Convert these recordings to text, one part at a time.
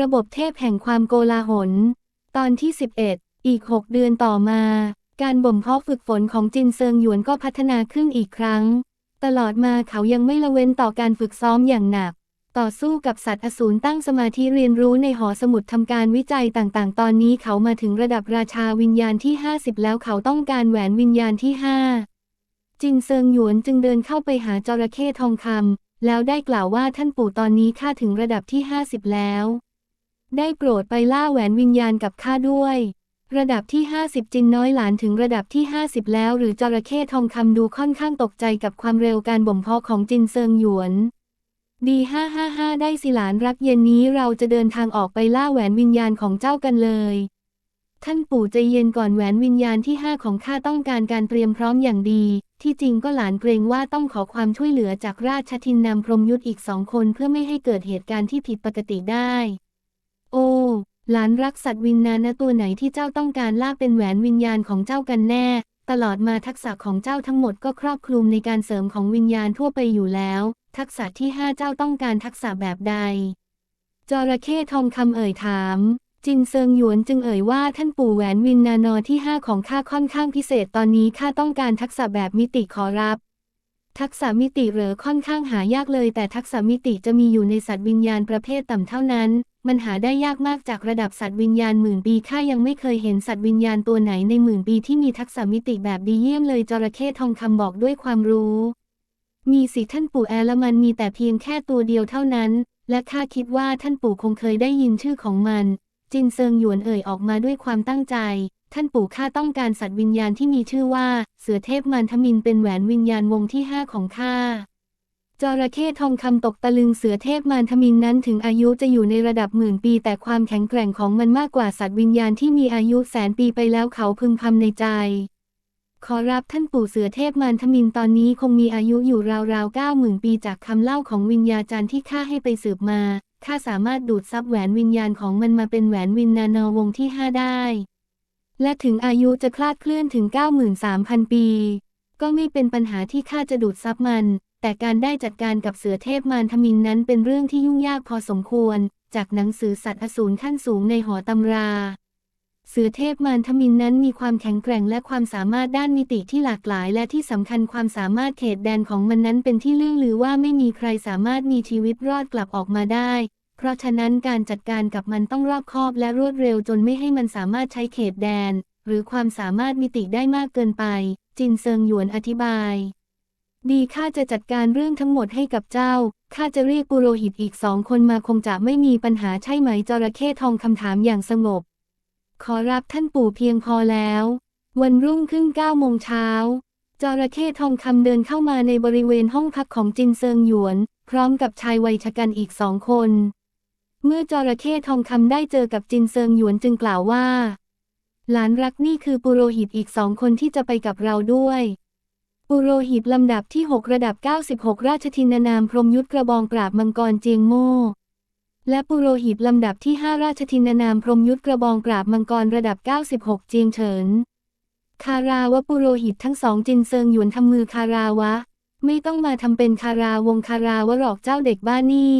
ระบบเทพแห่งความโกลาหล ตอนที่ 11 อีก 6 เดือนต่อมา การบ่มเพาะฝึกฝนของจินเซิงหยวนก็พัฒนาขึ้นอีกครั้ง ตลอดมาเขายังไม่ละเว้นต่อการฝึกซ้อมอย่างหนัก ต่อสู้กับสัตว์อสูรตั้งสมาธิเรียนรู้ในหอสมุดทำการวิจัยต่างๆ ตอนนี้เขามาถึงระดับราชาวิญญาณที่ 50 แล้วเขาต้องการแหวนวิญญาณที่ 5 จินเซิงหยวนจึงเดินเข้าไปหาจระเข้ทองคำแล้วได้กล่าวว่าท่านปู่ตอนนี้ข้าถึงระดับที่ 50 แล้ว ได้โปรดไปล่าแหวนวิญญาณกับข้าด้วย ระดับที่ 50 จินน้อยหลานถึงระดับที่ 50 แล้ว หรือจระเข้ทองคำดูค่อนข้างตกใจกับความเร็วการบ่มเพาะของจินเซิงหยวนดี555ได้สิหลานรักเย็นนี้เราจะเดินทางออกไปล่าแหวนวิญญาณของเจ้ากันเลย ท่านปู่ใจเย็นก่อนแหวนวิญญาณที่ห้าของข้าต้องการการเตรียมพร้อมอย่างดี ที่จริงก็หลานเกรงว่าต้องขอความช่วยเหลือจากราชทินนำพรมยุทธอีกสองคนเพื่อไม่ให้เกิดเหตุการณ์ที่ผิดปกติได้ โอ้ หลานรักสัตว์วิญญาณนะตัวไหนที่เจ้าต้องการล่าเป็นแหวนวิญญาณของเจ้ากันแน่ ตลอดมาทักษะของเจ้าทั้งหมดก็ครอบคลุมในการเสริมของวิญญาณทั่วไปอยู่แล้ว ทักษะที่ห้าเจ้าต้องการทักษะแบบใด จระเข้ทองคำเอ่ยถามจินเซิงหยวนจึงเอ่ยว่าท่านปู่แหวนวินนานอที่ห้าของข้าค่อนข้างพิเศษตอนนี้ข้าต้องการทักษะแบบมิติขอรับ ทักษะมิติเหรอค่อนข้างหายากเลย แต่ทักษะมิติจะมีอยู่ในสัตว์วิญญาณประเภทต่ำเท่านั้น มันหาได้ยากมากจากระดับสัตว์วิญญาณหมื่นปีข้ายังไม่เคยเห็นสัตว์วิญญาณตัวไหนในหมื่นปีที่มีทักษะมิติแบบดีเยี่ยมเลยจระเข้ทองคำบอกด้วยความรู้ มีสิท่านปู่แอละมันมีแต่เพียงแค่ตัวเดียวเท่านั้น และข้าคิดว่าท่านปู่คงเคยได้ยินชื่อของมัน จินเซิงหยวนเอ่ยออกมาด้วยความตั้งใจ ท่านปู่ข้าต้องการสัตว์วิญญาณที่มีชื่อว่า เสือเทพมันทมินเป็นแหวนวิญญาณวงที่ห้าของข้า จระเข้ทองคำตกตะลึงเสือเทพมารทมินนั้นถึงอายุจะอยู่ในระดับหมื่นปี แต่ความแข็งแกร่งของมันมากกว่าสัตว์วิญญาณที่มีอายุแสนปีไปแล้วเขาพึมพำในใจ ขอรับท่านปู่เสือเทพมารทมินตอนนี้คงมีอายุอยู่ราวๆเก้าหมื่นปีจากคำเล่าของวิญญาจารย์ที่ข้าให้ไปสืบมาข้าสามารถดูดซับแหวนวิญญาณของมันมาเป็นแหวนวิญญาณวงที่ห้าได้ และถึงอายุจะคลาดเคลื่อนถึง 93,000 ปี ก็ไม่เป็นปัญหาที่ข้าจะดูดซับมัน แต่การได้จัดการกับเสือเทพมารทมินนั้นเป็นเรื่องที่ยุ่งยากพอสมควร จากหนังสือสัตว์อสูรขั้นสูงในหอตำราเสือเทพมารทมินนั้นมีความแข็งแกร่งและความสามารถด้านมิติที่หลากหลาย และที่สำคัญความสามารถเขตแดนของมันนั้นเป็นที่เรื่องลือว่าไม่มีใครสามารถมีชีวิตรอดกลับออกมาได้ เพราะฉะนั้นการจัดการกับมันต้องรอบคอบและรวดเร็วจนไม่ให้มันสามารถใช้เขตแดน หรือความสามารถมิติได้มากเกินไป จินเซิงหยวนอธิบาย ดีข้าจะจัดการเรื่องทั้งหมดให้กับเจ้า ข้าจะเรียกปุโรหิตอีกสองคนมาคงจะไม่มีปัญหาใช่ไหมจระเข้ทองคำถามอย่างสงบ ขอรับท่านปู่เพียงพอแล้ว วันรุ่งขึ้นเก้าโมงเช้าจระเข้ทองคำเดินเข้ามาในบริเวณห้องพักของจินเซิงหยวน พร้อมกับชายวัยชะกันอีกสองคน เมื่อจระเข้ทองคำได้เจอกับจินเซิงหยวนจึงกล่าวว่า หลานรักนี่คือปุโรหิตอีกสองคนที่จะไปกับเราด้วย ปุโรหิตลำดับที่ 6 ระดับ 96 ราชทินานามพรมยุทธกระบองปราบมังกรเจียงโม่ และปุโรหิตลำดับที่ 5 ราชทินานามพรมยุทธกระบองปราบมังกรระดับ 96 เจียงเฉิน คาราวะปุโรหิตทั้งสองจินเซิงหยวนทำมือคาราวะ ไม่ต้องมาทำเป็นคาราวงคาราวะหรอกเจ้าเด็กบ้านนี่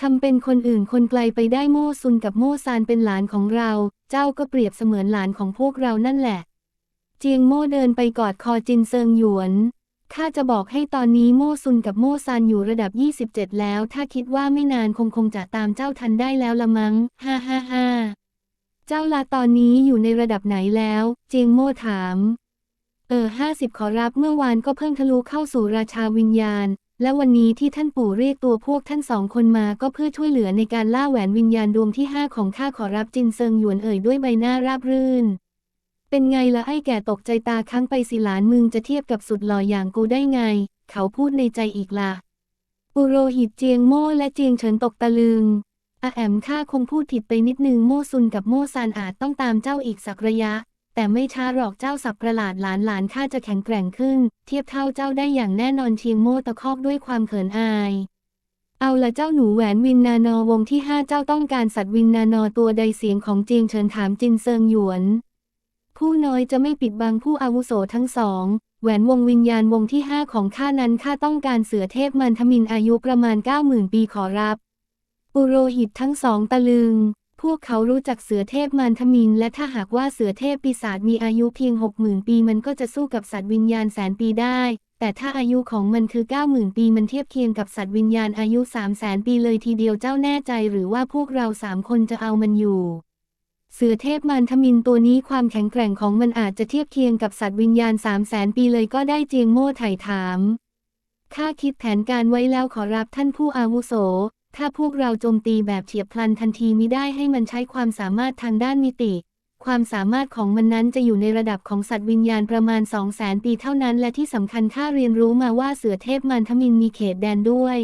ทำเป็นคนอื่นคนไกลไปได้โม่ซุนกับโม่ซานเป็นหลานของเรา เจ้าก็เปรียบเสมือนหลานของพวกเรานั่นแหละ เจียงโม่เดินไปกอดคอจินเซิงหยวนข้าจะบอกให้ตอนนี้โม่ซุนกับโม่ซานอยู่ระดับ 27 แล้ว ถ้าคิดว่าไม่นานคงคงจะตามเจ้าทันได้แล้วละมัง้ง ฮ่าฮ่าฮ่าเจ้าลาตอนนี้อยู่ในระดับไหนแล้ว เจียงโม่ถาม เออห้าสิบขอรับเมื่อวานก็เพิ่งทะลุเข้าสู่ราชาวิญญาณ และวันนี้ที่ท่านปู่เรียกตัวพวกท่านสองคนมาก็เพื่อช่วยเหลือในการล่าแหวนวิญญาณดวงที่ห้าของข้าขอรับจินเซิงหยวนเอ่ยด้วยใบหน้าราบรื่น เป็นไงละไอ้แก่ตกใจตาค้างไปสิหลานมึงจะเทียบกับสุดหล่ออย่างกูได้ไง เขาพูดในใจอีกละปุโรหิตเจียงโม่และเจียงเฉินตกตะลึงอาแอมข้าคงพูดผิดไปนิดนึงโม่ซุนกับโม่ซานอาจต้องตามเจ้าอีกสักระยะ แต่ไม่ช้าหรอกเจ้าสับประหลาดหลานหลานข้าจะแข็งแกร่งขึ้น เทียบเท่าเจ้าได้อย่างแน่นอนเชียงโม่ตะคอกด้วยความเขินอายเอาละเจ้าหนูแหวนวินนานอวงที่ห้าเจ้าต้องการสัตว์วินนานอตัวใดเสียงของเจียงเฉินถามจินเซิงหยวน ผู้น้อยจะไม่ปิดบังผู้อาวุโสทั้งสอง แหวนวงวิญญาณวงที่ห้าของข้านั้นข้าต้องการเสือเทพมันทมินอายุประมาณเก้าหมื่นปีขอรับ ปุโรหิตทั้งสองตะลึง พวกเขารู้จักเสือเทพมารทมิน และถ้าหากว่าเสือเทพปีศาจมีอายุเพียงหกหมื่นปีมันก็จะสู้กับสัตว์วิญญาณแสนปีได้ แต่ถ้าอายุของมันคือ 90,000 ปีมันเทียบเคียงกับสัตว์วิญญาณอายุ3 0 0แสนปีเลยทีเดียวเจ้าแน่ใจหรือว่าพวกเราสามคนจะเอามันอยู่ เสือเทพมารทมินตัวนี้ความแข็งแกร่งของมันอาจจะเทียบเคียงกับสัตว์วิญญาณ3 0 0แสนปีเลยก็ได้เจียงโม่ไถ่ถาม ข้าคิดแผนการไว้แล้วขอรับท่านผู้อาวุโส ถ้าพวกเราโจมตีแบบเฉียบพลันทันทีมิได้ให้มันใช้ความสามารถทางด้านมิติ ความสามารถของมันนั้นจะอยู่ในระดับของสัตว์วิญญาณประมาณ2 0 0แสนปีเท่านั้น และที่สำคัญข้าเรียนรู้มาว่าเสือเทพมันทมินมีเขตแดนด้วย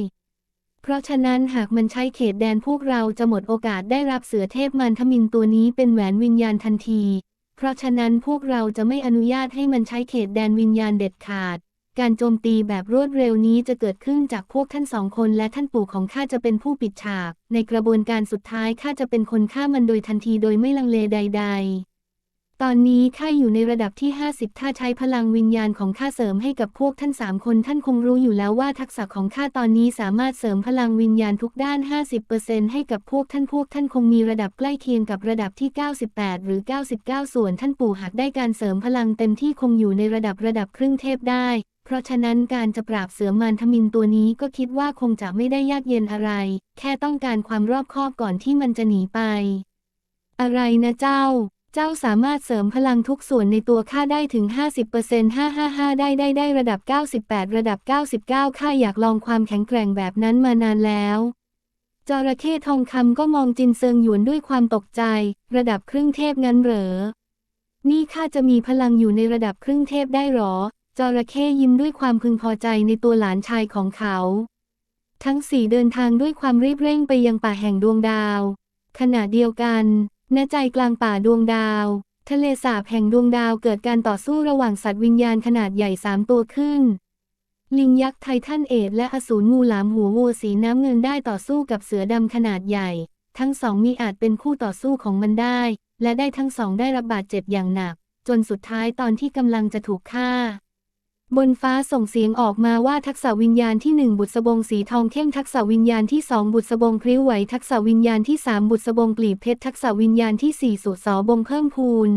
เพราะฉะนั้นหากมันใช้เขตแดนพวกเราจะหมดโอกาสได้รับเสือเทพมันทมินตัวนี้เป็นแหวนวิญญาณทันที เพราะฉะนั้นพวกเราจะไม่อนุญาตให้มันใช้เขตแดนวิญญาณเด็ดขาด การโจมตีแบบรวดเร็วนี้จะเกิดขึ้นจากพวกท่านสองคนและท่านปู่ของข้าจะเป็นผู้ปิดฉาก ในกระบวนการสุดท้ายข้าจะเป็นคนฆ่ามันโดยทันทีโดยไม่ลังเลใด ๆ ตอนนี้ข้าอยู่ในระดับที่ 50 ถ้าใช้พลังวิญญาณของข้าเสริมให้กับพวกท่านสามคนท่านคงรู้อยู่แล้วว่าทักษะของข้าตอนนี้สามารถเสริมพลังวิญญาณทุกด้าน 50%ให้กับพวกท่านพวกท่านคงมีระดับใกล้เคียงกับระดับที่ 98 หรือ 99 ส่วนท่านปู่หากได้การเสริมพลังเต็มที่คงอยู่ในระดับระดับครึ่งเทพได้ เพราะฉะนั้นการจะปราบเสือมารทมินตัวนี้ก็คิดว่าคงจะไม่ได้ยากเย็นอะไร แค่ต้องการความรอบคอบก่อนที่มันจะหนีไป อะไรนะเจ้า เจ้าสามารถเสริมพลังทุกส่วนในตัวข้าได้ถึง 50% 555 ได้ได้ได้ระดับ 98 ระดับ 99 ข้าอยากลองความแข็งแกร่งแบบนั้นมานานแล้วจระเข้ทองคำก็มองจินเซิงหยวนด้วยความตกใจ ระดับครึ่งเทพงั้นเหรอ นี่ข้าจะมีพลังอยู่ในระดับครึ่งเทพได้หรอ จระเข้ยิ้มด้วยความพึงพอใจในตัวหลานชายของเขา ทั้งสี่เดินทางด้วยความรีบเร่งไปยังป่าแห่งดวงดาว ขณะเดียวกัน ณใจกลางป่าดวงดาว ทะเลสาบแห่งดวงดาวเกิดการต่อสู้ระหว่างสัตว์วิญญาณขนาดใหญ่สามตัวขึ้น ลิงยักษ์ไททันเอดและอสูรงูหลามหัววัวสีน้ำเงินได้ต่อสู้กับเสือดำขนาดใหญ่ ทั้งสองมีอาจเป็นคู่ต่อสู้ของมันได้ และได้ทั้งสองได้รับบาดเจ็บอย่างหนัก จนสุดท้ายตอนที่กำลังจะถูกฆ่า บนฟ้าส่งเสียงออกมาว่าทักษะวิญญาณที่หนึ่งบุษบงสีทองเข้มทักษะวิญญาณที่สองบุษบงพริ้วไหวทักษะวิญญาณที่สามบุษบงกลีบเพชรทักษะวิญญาณที่สี่สุสอบงเพิ่มพูน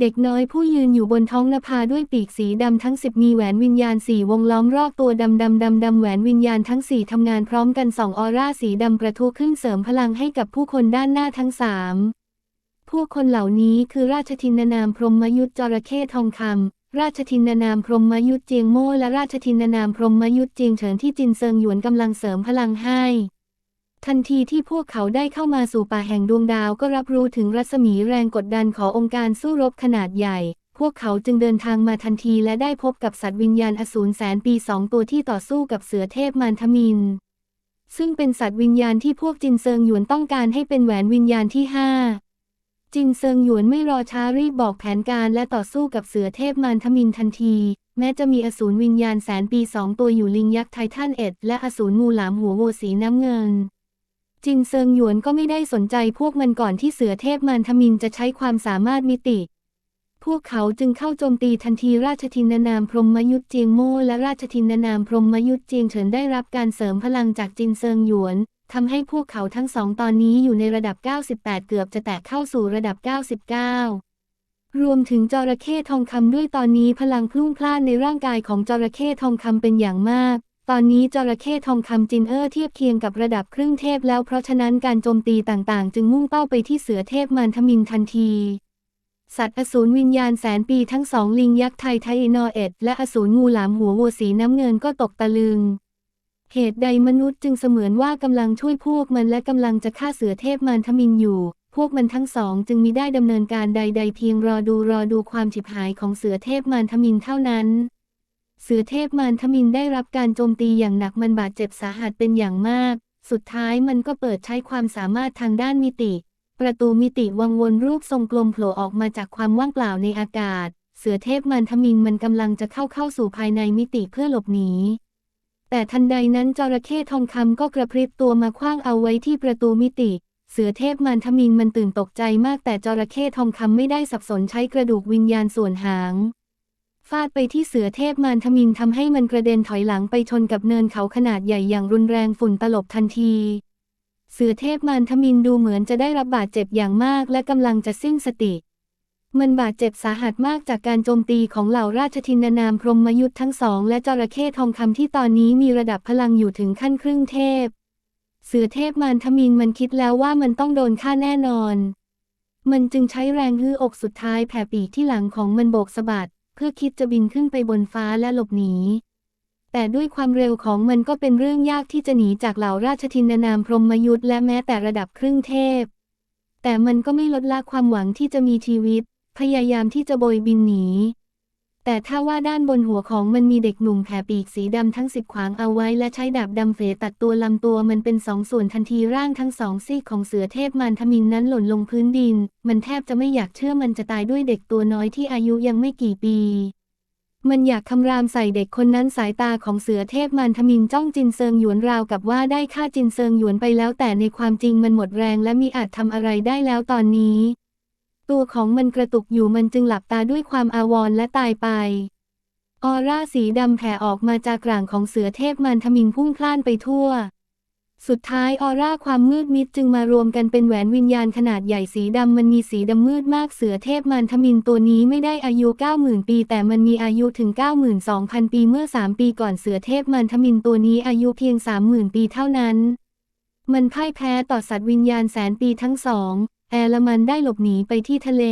เด็กน้อยผู้ยืนอยู่บนท้องนภาด้วยปีกสีดำทั้งสิบมีแหวนวิญญาณสี่วงล้อมรอบตัวดำดำดำดำแหวนวิญญาณทั้งสี่ทำงานพร้อมกันสองออร่าสีดำประทุขึ้นเสริมพลังให้กับผู้คนด้านหน้าทั้งสามพวกคนเหล่านี้คือราชทินนามพรหมยุทธจระเข้ทองคำ ราชทินนามพรหมยุทธเจียงโม่และราชทินนามพรหมยุทธเจียงเฉินที่จินเซิงหยวนกำลังเสริมพลังให้ ทันทีที่พวกเขาได้เข้ามาสู่ป่าแห่งดวงดาวก็รับรู้ถึงรัศมีแรงกดดันขององค์การสู้รบขนาดใหญ่ พวกเขาจึงเดินทางมาทันทีและได้พบกับสัตว์วิญญาณอสูรแสนปีสองตัวที่ต่อสู้กับเสือเทพมารทมิน ซึ่งเป็นสัตว์วิญญาณที่พวกจินเซิงหยวนต้องการให้เป็นแหวนวิญญาณที่ห้า จินเซิงหยวนไม่รอช้ารีบบอกแผนการและต่อสู้กับเสือเทพมารทมินทันที แม้จะมีอสูรวิญญาณแสนปีสองตัวอยู่ลิงยักษ์ไททันเอ็ดและอสูรงูหลามหัวโวสีน้ำเงิน จินเซิงหยวนก็ไม่ได้สนใจพวกมันก่อนที่เสือเทพมารทมินจะใช้ความสามารถมิติ พวกเขาจึงเข้าโจมตีทันทีราชทินนามพรหมยุทธเจียงโม่และราชทินนามพรหมยุทธเจียงเฉินได้รับการเสริมพลังจากจินเซิงหยวน ทำให้พวกเขาทั้งสองตอนนี้อยู่ในระดับ 98 เกือบจะแตะเข้าสู่ระดับ 99 รวมถึงจระเข้ทองคำด้วยตอนนี้พลังพลุ่งพล่านในร่างกายของจระเข้ทองคำเป็นอย่างมากตอนนี้จระเข้ทองคำจินเออร์เทียบเคียงกับระดับครึ่งเทพแล้วเพราะฉะนั้นการโจมตีต่างๆ จึงมุ่งเป้าไปที่เสือเทพมารทมินทันที สัตว์อสูรวิญญาณแสนปีทั้งสองลิงยักษ์ไทไทนอเอ็ดและอสูรงูหลามหัววัวสีน้ำเงินก็ตกตะลึง เหตุใดมนุษย์จึงเสมือนว่ากำลังช่วยพวกมันและกำลังจะฆ่าเสือเทพมารทมินอยู่ พวกมันทั้งสองจึงมิได้ดำเนินการใด ๆ เพียงรอดูรอดูความฉิบหายของเสือเทพมารทมินเท่านั้น เสือเทพมารทมินได้รับการโจมตีอย่างหนักมันบาดเจ็บสาหัสเป็นอย่างมาก สุดท้ายมันก็เปิดใช้ความสามารถทางด้านมิติ ประตูมิติวังวนรูปทรงกลมโผล่ออกมาจากความว่างเปล่าในอากาศ เสือเทพมารทมินมันกำลังจะเข้าเข้าสู่ภายในมิติเพื่อหลบหนี แต่ทันใดนั้นจระเข้ทองคำก็กระพริบตัวมาคว้างเอาไว้ที่ประตูมิติ เสือเทพมารทมินมันตื่นตกใจมากแต่จระเข้ทองคำไม่ได้สับสนใช้กระดูกวิญญาณส่วนหางฟาดไปที่เสือเทพมารทมินทำให้มันกระเด็นถอยหลังไปชนกับเนินเขาขนาดใหญ่อย่างรุนแรงฝุ่นตลบทันที เสือเทพมารทมินดูเหมือนจะได้รับบาดเจ็บอย่างมากและกำลังจะสิ้นสติ มันบาดเจ็บสาหัสมากจากการโจมตีของเหล่าราชทินานามพรหมยุทธ์ทั้งสอง และจระเข้ทองคำที่ตอนนี้มีระดับพลังอยู่ถึงขั้นครึ่งเทพ เสือเทพมารทมินมันคิดแล้วว่ามันต้องโดนฆ่าแน่นอน มันจึงใช้แรงฮื้ออกสุดท้ายแผ่ปีกที่หลังของมันโบกสะบัด เพื่อคิดจะบินขึ้นไปบนฟ้าและหลบหนีแต่ด้วยความเร็วของมันก็เป็นเรื่องยากที่จะหนีจากเหล่าราชทินานามพรหมยุทธ์และแม้แต่ระดับครึ่งเทพ แต่มันก็ไม่ลดละความหวังที่จะมีชีวิต พยายามที่จะโบยบินหนี แต่ถ้าว่าด้านบนหัวของมันมีเด็กหนุ่มแผ่ปีกสีดำทั้งสิบขวางเอาไว้ และใช้ดาบดำเฟตัดตัวลำตัวมันเป็นสองส่วนทันทีร่างทั้งสองซีกของเสือเทพมารทมินนั้นหล่นลงพื้นดิน มันแทบจะไม่อยากเชื่อมันจะตายด้วยเด็กตัวน้อยที่อายุยังไม่กี่ปีมันอยากคำรามใส่เด็กคนนั้นสายตาของเสือเทพมารทมินจ้องจินเซิงหยวนราวกับว่าได้ฆ่าจินเซิงหยวนไปแล้วแต่ในความจริงมันหมดแรงและมีอาจทำอะไรได้แล้วตอนนี้ ตัวของมันกระตุกอยู่มันจึงหลับตาด้วยความอาวรณ์และตายไป ออร่าสีดำแผ่ออกมาจากกลางของเสือเทพมันทมินพุ่งพล่านไปทั่ว สุดท้ายออร่าความมืดมิดจึงมารวมกันเป็นแหวนวิญญาณขนาดใหญ่สีดำมันมีสีดำมืดมากเสือเทพมันทมินตัวนี้ไม่ได้อายุ 90,000 ปี แต่มันมีอายุถึง 92,000 ปีเมื่อ 3 ปีก่อนเสือเทพมันทมินตัวนี้อายุเพียง 30,000 ปีเท่านั้นมันพ่ายแพ้ต่อสัตว์วิญญาณแสนปีทั้งสอง แอลมันได้หลบหนีไปที่ทะเล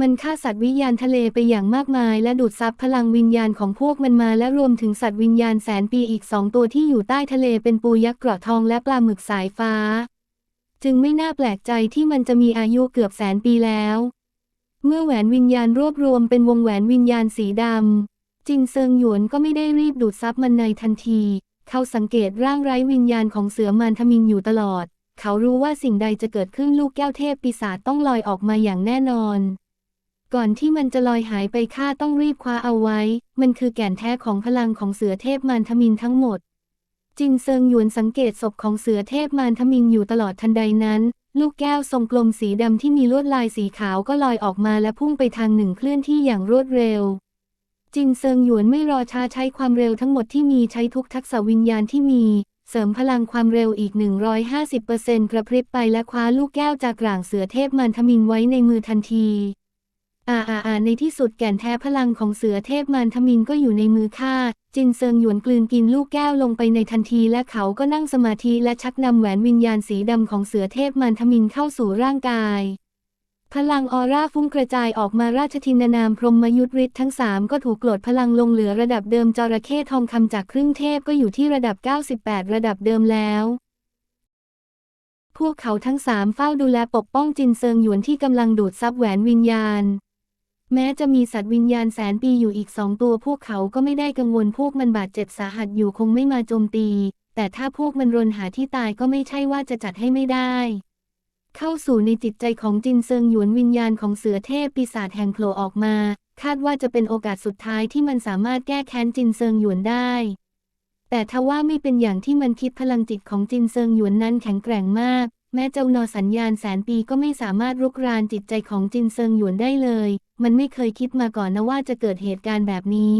มันฆ่าสัตว์วิญญาณทะเลไปอย่างมากมาย และดูดซับพลังวิญญาณของพวกมันมาและรวมถึงสัตว์วิญญาณแสนปีอีกสองตัวที่อยู่ใต้ทะเลเป็นปูยักษ์เกราะทองและปลาหมึกสายฟ้า จึงไม่น่าแปลกใจที่มันจะมีอายุเกือบแสนปีแล้ว เมื่อแหวนวิญญาณรวบรวมเป็นวงแหวนวิญญาณสีดำจินเซิงหยวนก็ไม่ได้รีบดูดซับมันในทันที เขาสังเกตร่างไร้วิญญาณของเสือมารทมินอยู่ตลอด เขารู้ว่าสิ่งใดจะเกิดขึ้นลูกแก้วเทพปีศาจต้องลอยออกมาอย่างแน่นอน ก่อนที่มันจะลอยหายไปข้าต้องรีบคว้าเอาไว้ มันคือแก่นแท้ของพลังของเสือเทพมารทมินทั้งหมด จินเซิงหยวนสังเกตศพของเสือเทพมารทมินอยู่ตลอดทันใดนั้น ลูกแก้วทรงกลมสีดำที่มีลวดลายสีขาวก็ลอยออกมาและพุ่งไปทางหนึ่งเคลื่อนที่อย่างรวดเร็วจินเซิงหยวนไม่รอช้าใช้ความเร็วทั้งหมดที่มีใช้ทุกทักษะวิญญาณที่มี เสริมพลังความเร็วอีก 150%กระพริบไปและคว้าลูกแก้วจากกลางเสือเทพมารทมินไว้ในมือทันทีอ่าอ่าอ่าในที่สุดแก่นแท้พลังของเสือเทพมารทมินก็อยู่ในมือข้าจินเซิงหยวนกลืนกินลูกแก้วลงไปในทันที และเขาก็นั่งสมาธิและชักนำแหวนวิญญาณสีดำของเสือเทพมารทมินเข้าสู่ร่างกาย พลังออร่าฟุ้งกระจายออกมาราชทินานามพรหมยุทธฤทธิ์ทั้งสามก็ถูกกลดพลังลงเหลือระดับเดิมจระเข้ทองคำจากครึ่งเทพก็อยู่ที่ระดับ 98 ระดับเดิมแล้ว พวกเขาทั้งสามเฝ้าดูแลปกป้องจินเซิงหยวนที่กำลังดูดซับแหวนวิญญาณ แม้จะมีสัตว์วิญญาณแสนปีอยู่อีกสองตัว พวกเขาก็ไม่ได้กังวลพวกมันบาดเจ็บสาหัสอยู่คงไม่มาโจมตี แต่ถ้าพวกมันรนหาที่ตายก็ไม่ใช่ว่าจะจัดให้ไม่ได้ เข้าสู่ในจิตใจของจินเซิงหยวนวิญญาณของเสือเทพปีศาจแห่งโผล่ออกมา คาดว่าจะเป็นโอกาสสุดท้ายที่มันสามารถแก้แค้นจินเซิงหยวนได้ แต่ทว่าไม่เป็นอย่างที่มันคิดพลังจิตของจินเซิงหยวนนั้นแข็งแกร่งมาก แม้เจ้านอสัญญาณแสนปีก็ไม่สามารถรุกรานจิตใจของจินเซิงหยวนได้เลย มันไม่เคยคิดมาก่อนนะว่าจะเกิดเหตุการณ์แบบนี้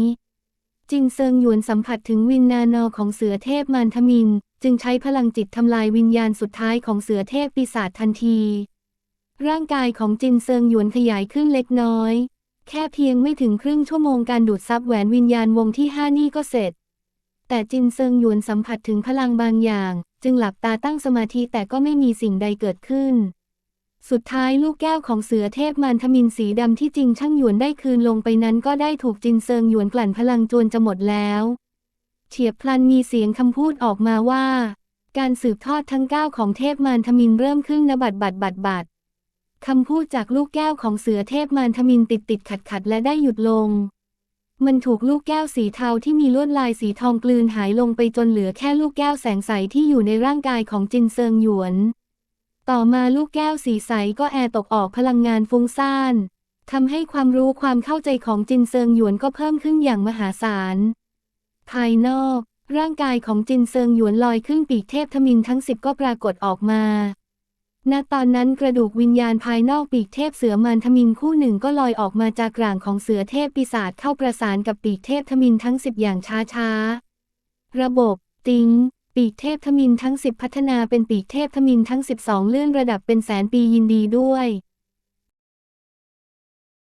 จินเซิงหยวนสัมผัสถึงวิญญาณอของเสือเทพมารทมิน จึงใช้พลังจิตทำลายวิญญาณสุดท้ายของเสือเทพปีศาจทันที ร่างกายของจินเซิงหยวนขยายขึ้นเล็กน้อย แค่เพียงไม่ถึงครึ่งชั่วโมงการดูดซับแหวนวิญญาณวงที่ห้านี่ก็เสร็จ แต่จินเซิงหยวนสัมผัสถึงพลังบางอย่าง จึงหลับตาตั้งสมาธิแต่ก็ไม่มีสิ่งใดเกิดขึ้น สุดท้ายลูกแก้วของเสือเทพมารทมินสีดำที่จริงช่างหยวนได้คืนลงไปนั้นก็ได้ถูกจินเซิงหยวนกลั่นพลังจนจะหมดแล้วเฉียบพลันมีเสียงคำพูดออกมาว่า การสืบทอดทั้งเก้าของเทพมารทมินเริ่มขึ้นนบัดบัดบัดบัดคำพูดจากลูกแก้วของเสือเทพมารทมินติดติดขัดขัดและได้หยุดลง มันถูกลูกแก้วสีเทาที่มีลวดลายสีทองกลืนหายลงไปจนเหลือแค่ลูกแก้วแสงใสที่อยู่ในร่างกายของจินเซิงหยวน ต่อมาลูกแก้วสีใสก็แอร์ตกออกพลังงานฟุ้งซ่านทำให้ความรู้ความเข้าใจของจินเซิงหยวนก็เพิ่มขึ้นอย่างมหาศาล ภายนอก ร่างกายของจินเซิงหยวนลอยขึ้นปีกเทพทมินทั้งสิบก็ปรากฏออกมา ณ ตอนนั้นกระดูกวิญญาณภายนอกปีกเทพเสือมารทมินคู่หนึ่งก็ลอยออกมาจากกลางของเสือเทพปีศาจเข้าประสานกับปีกเทพทมินทั้งสิบอย่างช้าๆ ระบบ ติง ปีกเทพทมินทั้ง 10 พัฒนาเป็นปีกเทพทมินทั้ง 12 เลื่อนระดับเป็นแสนปียินดีด้วย